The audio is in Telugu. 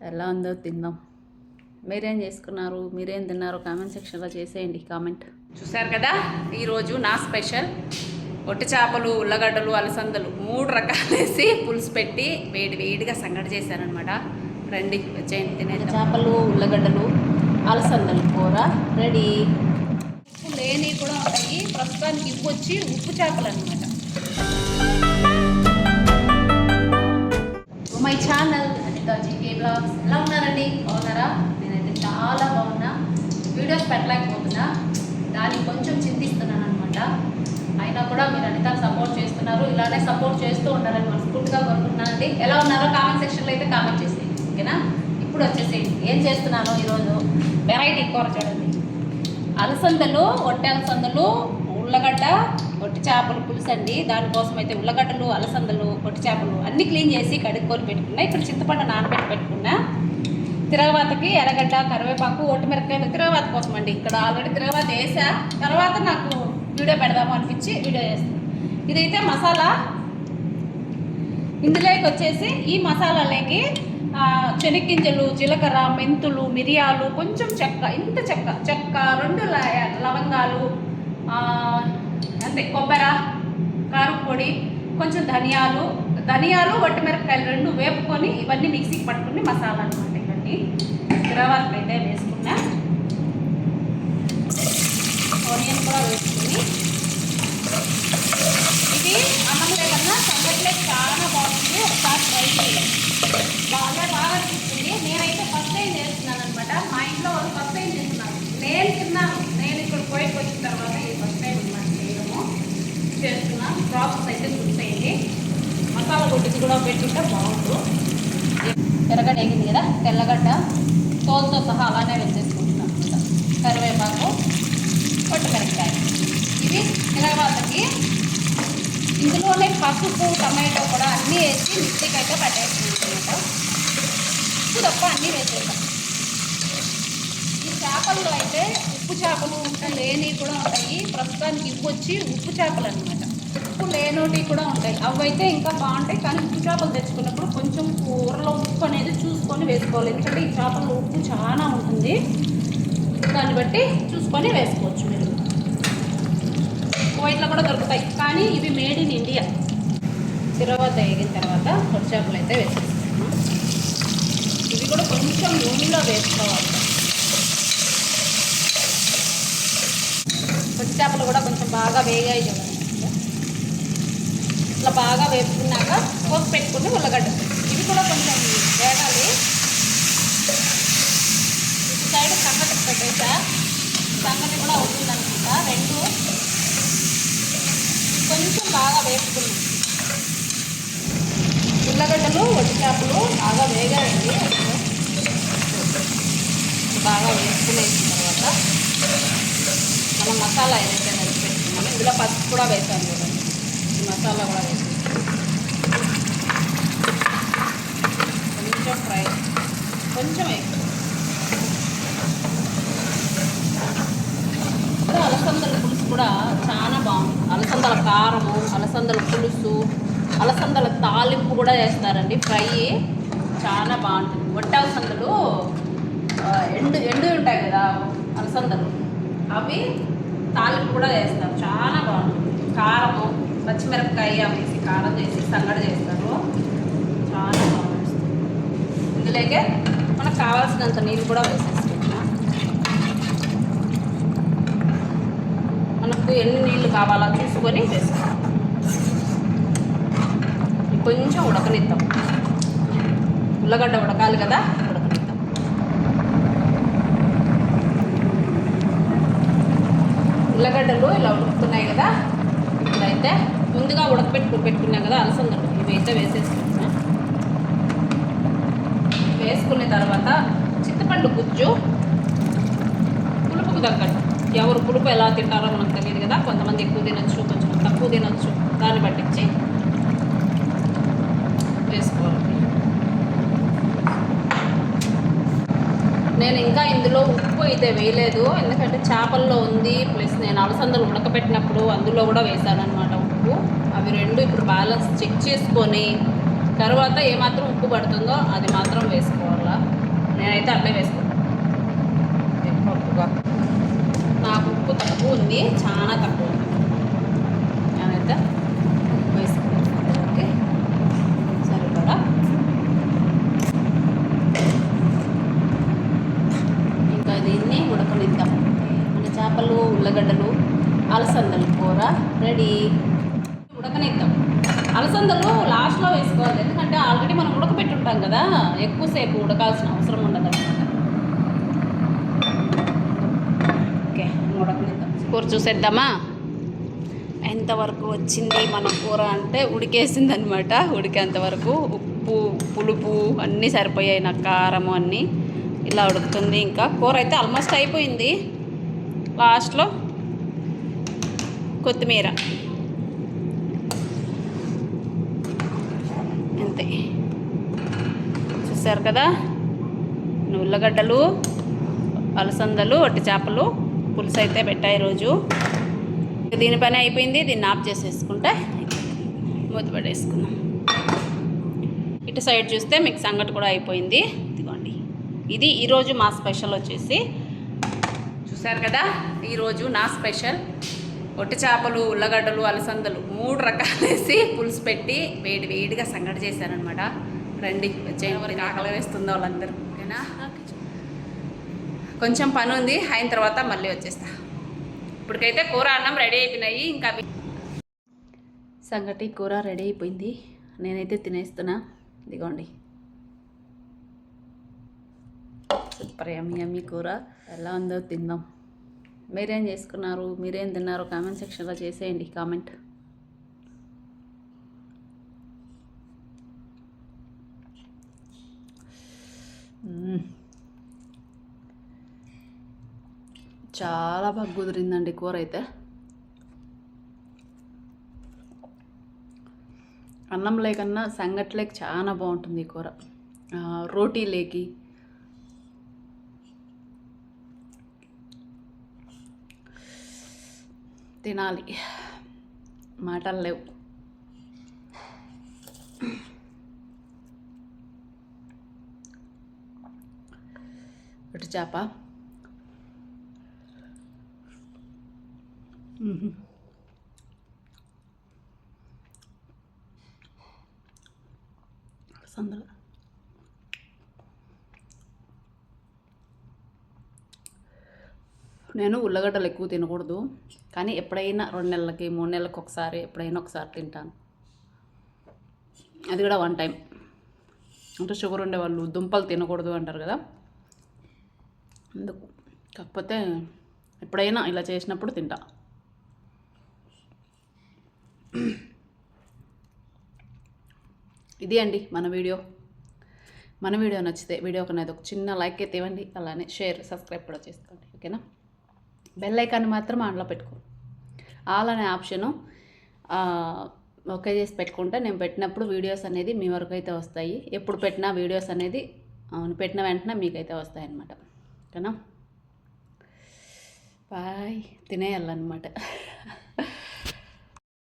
ఎలా ఉందో తిందాం. మీరేం చేసుకున్నారు? మీరేం తిన్నారో? కామెంట్ సెక్షన్లో చేసేయండి కామెంట్. చూశారు కదా? ఈరోజు నా స్పెషల్ ఒట్టి చేపలు ఉల్లగడ్డలు అలసందలు మూడు రకాలు వేసి పులుసు పెట్టి వేడి వేడిగా సంగటి చేశానమాట రండి వచ్చేయండి తినే చేపలు ఉల్లగడ్డలు అలసందలు కూర రెడీ. ఉప్పు లేని కూడా ఉంటాయి. ప్రస్తుతానికి ఇవి వచ్చి ఉప్పు చేపలు అనమాట మై ఛానల్ జీకే బ్లాగ్స్ ఎలా ఉన్నారండి? బాగున్నారా? నేనైతే చాలా బాగున్నా. వీడియోస్ పెట్టలేకపోతున్నా. దానికి కొంచెం చింతిస్తున్నాను అనమాట అయినా కూడా మీరు అనిత సపోర్ట్ చేస్తున్నారు. ఇలానే సపోర్ట్ చేస్తూ ఉండాలని మనస్ఫూర్తిగా కోరుకుంటున్నానండి ఎలా ఉన్నారో కామెంట్ సెక్షన్లో అయితే కామెంట్ చేసేయండి. ఓకేనా? ఇప్పుడు వచ్చేసి ఏం చేస్తున్నానో ఈరోజు? వెరైటీ కూర చూడండి. అలసందలు ఒట్టె అలసందలు ఉల్లగడ్డ పొట్టి చేపలు పులుసు అండి. దానికోసం అయితే ఉల్లగడ్డలు అలసందలు పొట్టి చేపలు అన్నీ క్లీన్ చేసి కడుక్కొని పెట్టుకున్నా. ఇక్కడ చింతపండు నానబెట్టి పెట్టుకున్నా. తిరగవాతకి ఎర్రగడ్డ కరివేపాకు ఒట్టిమిరపకాయలు తిరగవాత కోసం అండి. ఇక్కడ ఆల్రెడీ తిరగవాత వేసా. తర్వాత నాకు వీడియో పెడదాము అనిపించి వీడియో చేస్తాను ఇదైతే మసాలా. ఇందులోకి వచ్చేసి ఈ మసాలాలోకి ఆ, జీలకర్ర మెంతులు మిరియాలు కొంచెం చెక్క ఇంత చెక్క చెక్క రెండు ల- లవంగాలు అంతే. కొబ్బరి కారపొడి కొంచెం ధనియాలు. ధనియాలు వట్టిమిరపకాయలు రెండు వేపుకొని ఇవన్నీ మిక్సీకి పట్టుకుని మసాలా అనమాట ఇవన్నీ. తర్వాత అయితే వేసుకున్నా ఆనియన్ కూడా వేసుకుని. ఇది అన్నం లేకన్నా సంగట్లే చాలా బాగుంది. ఒకసారి ట్రై చేయండి. బాగా బాగా అనిపిస్తుంది. నేనైతే ఫస్ట్ టైం చేస్తున్నాను అనమాట మా ఇంట్లో వాళ్ళు ఫస్ట్ టైం చేస్తున్నాను నేను తిన్నాను. నేను ఇక్కడ పోయికి వచ్చిన తర్వాత ఇది ఫస్ట్ టైం అనమాట చేయడము చేస్తున్నాను ప్రాసెస్ అయితే చూసేయండి మసాలా గుడ్డిది కూడా పెట్టింటే బాగుంటుంది ఎర్రగడ్డ వేగింది కదా తెల్లగడ్డ తోలుతో సహా అలానే వేసేసుకుంటున్నాం కరివేపాకు పొట్టుమిరపకాయ ఇవి తర్వాతకి ఇందులోనే పసుపు టమాటో కూడా అన్నీ వేసి మిక్సీకి అయితే పట్టేసుకుంటున్నాం ఉప్పు తప్ప అన్నీ వేసేసాం ఈ చేపల్లో అయితే ఉప్పు చేపలు లేని కూడా ఉంటాయి. ప్రస్తుతానికి ఇవి వచ్చి ఉప్పు చేపలు అనమాట. ఉప్పు లేనోటి కూడా ఉంటాయి. అవి అయితే ఇంకా బాగుంటాయి. కానీ ఉప్పు చేపలు తెచ్చుకున్నప్పుడు కొంచెం కూరలో ఉప్పు అనేది చూసుకొని వేసుకోవాలి. ఎందుకంటే ఈ చేపల్లో ఉప్పు చాలా ఉంటుంది. దాన్ని బట్టి చూసుకొని వేసుకోవచ్చు మీరు. కువైట్లో కూడా దొరుకుతాయి. కానీ ఇవి మేడ్ ఇన్ ఇండియా. తర్వాత వేగిన తర్వాత పొడి చేపలు అయితే వేసేసుకున్నాం ఇవి కూడా కొంచెం నూనెలో వేసుకోవాలి. పొడి చేపలు కూడా కొంచెం బాగా వేగాయి చూడండి ఇట్లా బాగా వేపుకున్నాక పోసి పెట్టుకుని ఉల్లగడ్డ ఇవి కూడా కొంచెం వేగాలి. ఇటు సైడ్ సంగటి పెట్టేసా. సంగటి కూడా అవుతుంది అనుకుంటా రెండు కొంచెం బాగా వేపుకున్నాం. ఉల్లగడ్డలు వడ్డి చేపలు బాగా వేగాయండి. బాగా వేసుకునేసిన తర్వాత మనం మసాలా ఏదైతే నలిపి పెట్టుకున్నామో ఇందులో పసుపు కూడా వేసాను చూడండి. మసాలా కూడా వేసి కొంచెం ఫ్రై కొంచెం ఎక్కువ అలసందల పులుసు కూడా చాలా బాగుంది. అలసందల కారము అలసందల పులుసు అలసందల తాలింపు కూడా చేస్తారండి ఫ్రై చాలా బాగుంటుంది. వట్ట అలసందలు ఎండు ఎండు ఉంటాయి కదా అలసందలు. అవి తాలింపు కూడా చేస్తారు చాలా బాగుంటుంది. కారము పచ్చిమిరపకాయ వేసి కారం చేసి సంగడి చేస్తారు. చాలా బాగుంటుంది. ఇందులోకే మనకు కావాల్సినంత నీళ్ళు కూడా వేసేసుకుంటున్నాం మనకు ఎన్ని నీళ్ళు కావాలో చూసుకొని వేసుకోవాలి. కొంచెం ఉడకనిద్దాం. ఉల్లగడ్డ ఉడకాలి కదా ఉడకనిద్దాం. ఉల్లగడ్డలు ఇలా ఉడుకుతున్నాయి కదా ఇప్పుడైతే ముందుగా ఉడకపెట్టుకు పెట్టుకున్నాం కదా అలసందలు ఇవి అయితే వేసేసుకుంటున్నా. వేసుకున్న తర్వాత చింతపండు గుజ్జు పులుపుకు తగ్గట్టు. ఎవరు పులుపు ఎలా తింటారో మనకు తెలియదు కదా. కొంతమంది ఎక్కువ తినచ్చు కొంచెం తక్కువ తినొచ్చు. దాన్ని పట్టించి వేసుకోవాలి. నేను ఇంకా ఇందులో ఉప్పు అయితే వేయలేదు. ఎందుకంటే చేపల్లో ఉంది. ప్లస్ నేను అలసందలు ఉడకబెట్టినప్పుడు అందులో కూడా వేసాను అనమాట ఉప్పు. అవి రెండు ఇప్పుడు బ్యాలెన్స్ చెక్ చేసుకొని తర్వాత ఏమాత్రం ఉప్పు పడుతుందో అది మాత్రం వేసుకోవాలా. దాంట్లో వేసుకుంటాం. ఉప్పుగా నాకు ఉప్పు తక్కువ ఉంది. చాలా తక్కువ ఉంది నేనైతే వేసుకుంటాను ఓకే సరిపడా ఇంకా దీన్ని ఉడకనిద్దాం మన చేపలు ఉల్లగడ్డలు అలసందలు కూర రెడీ ఉడకనిద్దాం అలసందలు లాస్ట్లో వేసుకోవాలి. ఎందుకంటే ఆల్రెడీ మనం ఉడకబెట్టి ఉంటాం కదా ఎక్కువసేపు ఉడకాల్సిన అవసరం ఉండదు అనమాట ఓకే ఉడకనిద్దాం. కూర చూసేద్దామా? ఎంతవరకు వచ్చింది మన కూర అంటే ఉడికేసింది అనమాట ఉడికేంతవరకు ఉప్పు పులుపు అన్నీ సరిపోయాయి నాకు కారము అన్నీ. ఇలా ఉడుకుతుంది ఇంకా. కూర అయితే ఆల్మోస్ట్ అయిపోయింది. లాస్ట్లో కొత్తిమీర. అంతే చూసారు కదా? ఉల్లగడ్డలు అలసందలు వట్టి చేపలు పులుసు అయితే పెట్టాయి రోజు దీని పని అయిపోయింది దీన్ని ఆఫ్ చేసేసుకుంటే మూత పెట్టేసుకుందాం ఇటు సైడ్ చూస్తే మీకు సంగటి కూడా అయిపోయింది. ఇదిగోండి. ఇది ఈరోజు మా స్పెషల్ వచ్చేసి. చూసారు కదా? ఈరోజు నా స్పెషల్. ఒట్టి చేపలు ఉల్లగడ్డలు అలసందలు మూడు రకాలు వేసి పులుసు పెట్టి వేడి వేడిగా సంగటి చేశారనమాట రండి వచ్చే వరకు ఆకలి వేస్తుందో వాళ్ళందరూ. ఓకేనా కొంచెం పని ఉంది అయిన తర్వాత మళ్ళీ వచ్చేస్తా. ఇప్పటికైతే కూర అన్నం రెడీ అయిపోయినాయి ఇంకా సంగటి కూర రెడీ అయిపోయింది నేనైతే తినేస్తున్నా. ఇదిగోండి. సూపర్ యమ్మీ యమ్మీ కూర. ఎలా ఉందో తిందాం. మీరేం చేసుకున్నారు? మీరేం తిన్నారో? కామెంట్ సెక్షన్లో చేసేయండి కామెంట్. చాలా బాగా కుదిరిందండి కూర అయితే. అన్నం లేకన్నా సంగట్లేక చాలా బాగుంటుంది ఈ కూర. రోటీ లేకి తినాలి. మాటలు లేవు. ఇటు చేప. మ్మ్. నేను ఉల్లగడ్డలు ఎక్కువ తినకూడదు. కానీ ఎప్పుడైనా రెండు నెలలకి మూడు నెలలకి ఒకసారి ఎప్పుడైనా ఒకసారి తింటాను. అది కూడా వన్ టైం అంటే షుగర్ ఉండేవాళ్ళు దుంపలు తినకూడదు అంటారు కదా. అందుకు. కాకపోతే ఎప్పుడైనా ఇలా చేసినప్పుడు తింటా. ఇది అండి మన వీడియో. మన వీడియో నచ్చితే వీడియో కనేది ఒక చిన్న లైక్ అయితే ఇవ్వండి. అలానే షేర్ సబ్స్క్రైబ్ కూడా చేసుకోండి. ఓకేనా? బెల్ ఐకాన్ మాత్రం ఆన్లో పెట్టుకో. ఆల్ అనే ఆప్షను ఓకే చేసి పెట్టుకుంటే నేను పెట్టినప్పుడు వీడియోస్ అనేది మీ వరకు అయితే వస్తాయి. ఎప్పుడు పెట్టినా వీడియోస్ అనేది అవును పెట్టిన వెంటనే మీకైతే వస్తాయి అన్నమాట ఓకేనా? బాయ్. తినేయాలన్నమాట.